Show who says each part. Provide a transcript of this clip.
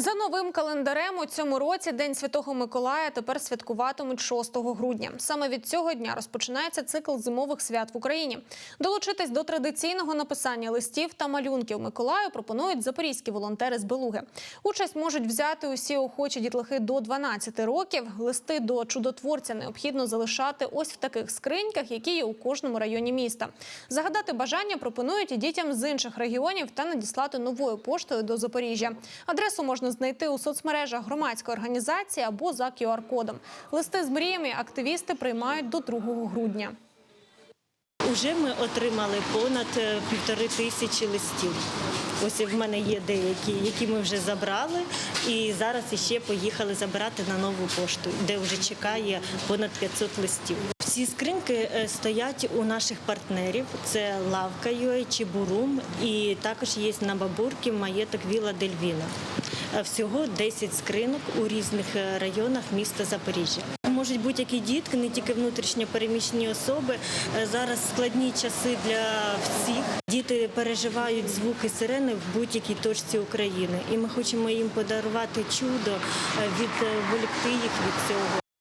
Speaker 1: За новим календарем у цьому році День Святого Миколая тепер святкуватимуть 6 грудня. Саме від цього дня розпочинається цикл зимових свят в Україні. Долучитись до традиційного написання листів та малюнків Миколаю пропонують запорізькі волонтери з Белуги. Участь можуть взяти усі охочі дітлахи до 12 років. Листи до чудотворця необхідно залишати ось в таких скриньках, які є у кожному районі міста. Загадати бажання пропонують і дітям з інших регіонів та надіслати новою поштою до Запоріжжя. Адресу можна знайти у соцмережах громадської організації або за QR-кодом. Листи з мріями активісти приймають до 2 грудня.
Speaker 2: Уже ми отримали понад е, півтори тисячі листів. Ось в мене є деякі, які ми вже забрали, і зараз іще поїхали забирати на нову пошту, де вже чекає понад 500 листів. Всі скриньки е, стоять у наших партнерів. Це лавка UA, Чебурум і також є на бабурки маєток Віла Дельвіна. Е, Всього 10 скринок у різних е, районах міста Запоріжжя. Можуть будь-які дітки, не тільки внутрішньо переміщені особи. Е, Зараз складні часи для всіх. Діти переживають звуки сирени в будь-якій точці України, і ми хочемо їм подарувати чудо, відволікти їх від цього.